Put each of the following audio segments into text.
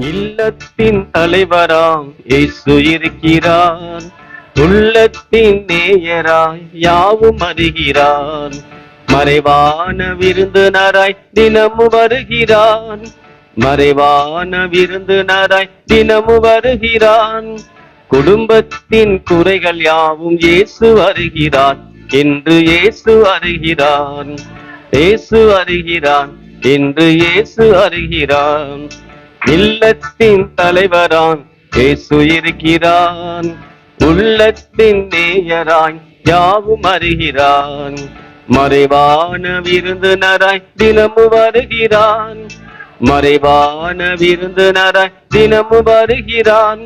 இல்லத்தின் தலைவராம் இயேசு இருக்கிறார். உள்ளத்தின் நேயராய் யாவும் அறிகிறார். மறைவான விருந்தினராய் தினமும் வருகிறான் மறைவான விருந்தினராய் தினமும் வருகிறான் குடும்பத்தின் குறைகள் யாவும் இயேசு வருகிறான் என்று இயேசு அறிகிறான் இயேசு அறிகிறான் என்று இயேசு அறிகிறான் இல்லத்தின் தலைவரான் இயேசு இருக்கிறான். உள்ளத்தின் நேயராய் யாவும் அறிகிறான். மறைவான விருந்தினராய் தினமும் வருகிறான். மறைவான விருந்தினராய் தினமும் வருகிறான்.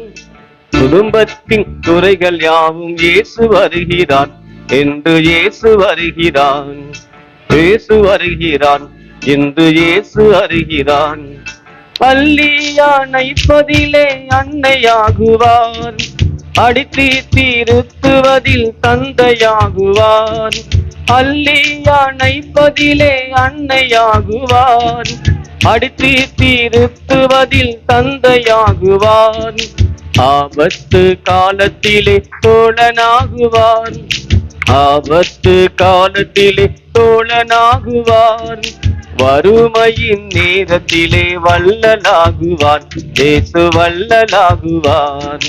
குடும்பத்தின் துறைகள் யாவும் இயேசு வருகிறான் என்று இயேசு வருகிறான். இயேசு வருகிறான் என்று இயேசு அறிகிறான். பள்ளியானைப்பதிலே அன்னையாகுவார். அடித்து திருத்துவதில் தந்தையாகுவார். அள்ளியானைப்பதிலே அன்னையாகுவார். அடித்து திருத்துவதில் தந்தையாகுவார். ஆபத்து காலத்திலே தோழனாகுவார். ஆபத்து காலத்திலே தோழனாகுவார். வறுமையின் நேரத்திலே வல்லலாகுவான் ஏசு வல்லலாகுவான்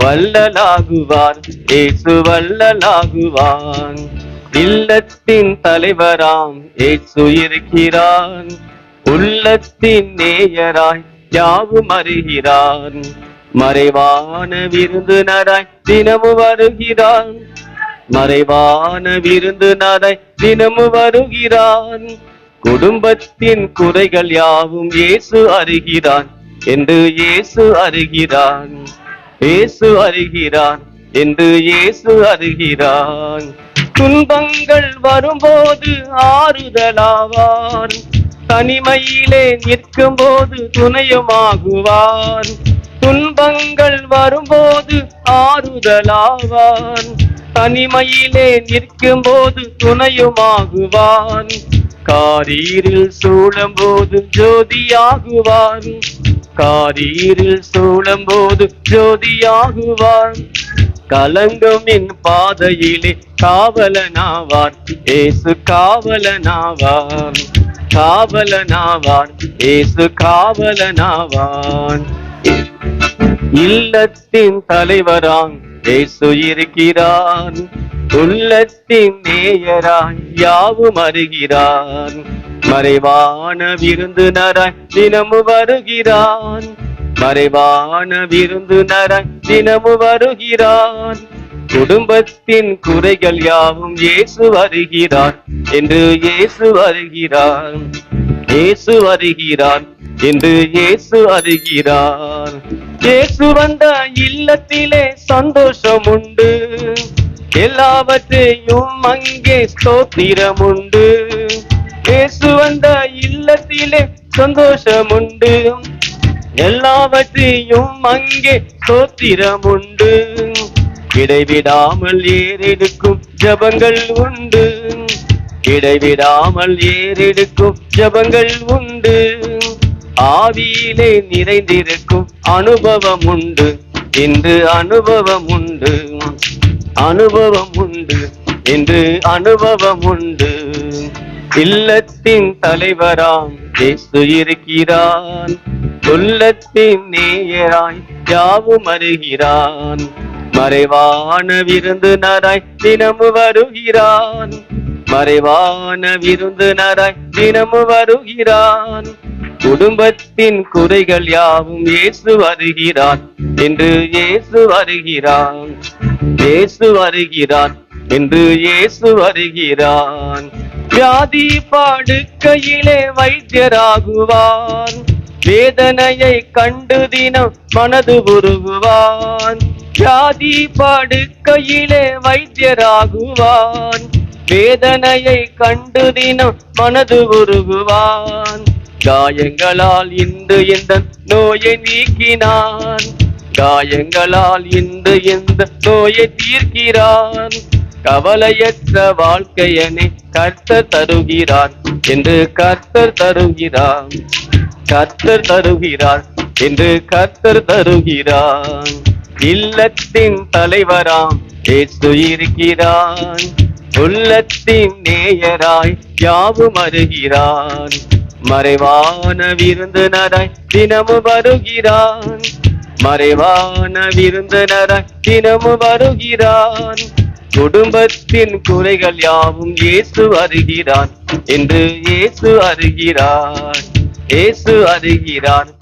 வல்லலாகுவான் ஏசு வல்லலாகுவான் இல்லத்தின் தலைவராம் ஏசு இருக்கிறான் உள்ளத்தின் நேயராய் யாவும் அறிகிறான் மறைவான விருந்தினராய் தினமும் வருகிறான் மறைவான விருந்தினராய் தினமும் வருகிறான் குடும்பத்தின் குறைகள் யாவும் இயேசு அறிகிறான் என்று இயேசு அறிகிறான். இயேசு அறிகிறான் என்று இயேசு அறிகிறான். துன்பங்கள் வரும்போது ஆறுதலாவார் தனிமையிலே நிற்கும் போது துணையுமாகுவார் துன்பங்கள் வரும்போது ஆறுதலாவான். தனிமையிலே நிற்கும் போது துணையுமாகுவான்? காரீரில் சூழும் போது ஜோதியாகுவான். காரீரில் சூழும் போது ஜோதியாகுவான். கலங்கும் என் பாதையிலே காவலனாவார் ஏசு காவலனாவான். காவலனாவான். ஏசு காவலனாவான். இல்லத்தின் தலைவரான் ஏசு இருக்கிறான் உள்ளத்தின் நேயராய் யாவும் அருகிறான் மறைவான விருந்து விருந்தினராய் தினமும் வருகிறான். மறைவான விருந்தினராய் தினமும் வருகிறான். குடும்பத்தின் குறைகள் யாவும் இயேசு வருகிறான் என்று இயேசு வருகிறான் இயேசு வருகிறான் என்று இயேசு அறிகிறார். இயேசு வந்த இல்லத்திலே சந்தோஷம் உண்டு எல்லாவற்றையும் அங்கே ஸ்தோத்திரம் உண்டு இயேசு வந்த இல்லத்திலே சந்தோஷம் உண்டு எல்லாவற்றையும் அங்கே சோத்திரம் உண்டு இடைவிடாமல் ஏறெடுக்கும் ஜபங்கள் உண்டு. இடைவிடாமல் ஏறெடுக்கும் ஜபங்கள் உண்டு. ஆவியிலே நிறைந்திருக்கும் அனுபவம் உண்டு என்று அனுபவம் உண்டு அனுபவம் உண்டு என்று அனுபவம் உண்டு இல்லத்தின் தலைவராம் இயேசு இருக்கிறான் உள்ளத்தின் நேயராய் யாவும் அறிகிறான் மறைவான விருந்தினராய் தினமும் வருகிறான். மறைவான விருந்தினராய் தினமும் வருகிறான். குடும்பத்தின் குறைகள் யாவும் இயேசு வருகிறார் என்று இயேசு வருகிறான். இயேசு வருகிறான் என்று இயேசு வருகிறான். வியாதி பாடுக்கையிலே வைத்தியராகுவான் வேதனையை கண்டு தினம் மனது உருகுவான் வியாதி படுக்கையிலே வைத்தியராகுவான் வேதனையை கண்டு தினம் மனது உருகுவான் காயங்களால் இன்று எந்த நோயை நீக்கினான்? காயங்களால் இன்று எந்த நோயை தீர்க்கிறான்? கவலையற்ற வாழ்க்கையனை கர்த்தர் தருகிறார் என்று கர்த்தர் தருகிறார். கர்த்தர் தருகிறார் என்று கர்த்தர் தருகிறான் இல்லத்தின் தலைவராம் இயேசு இருக்கிறான் உள்ளத்தின் நேயராய் யாவும் அருகிறான் மறைவான விருந்தினராய் தினமும் வருகிறான். மறைவான விருந்தினராய் தினமும் வருகிறான். குடும்பத்தின் குறைகள் யாவும் இயேசு வருகிறான் என்று இயேசு அறிகிறான். இயேசு அறிகிறான்.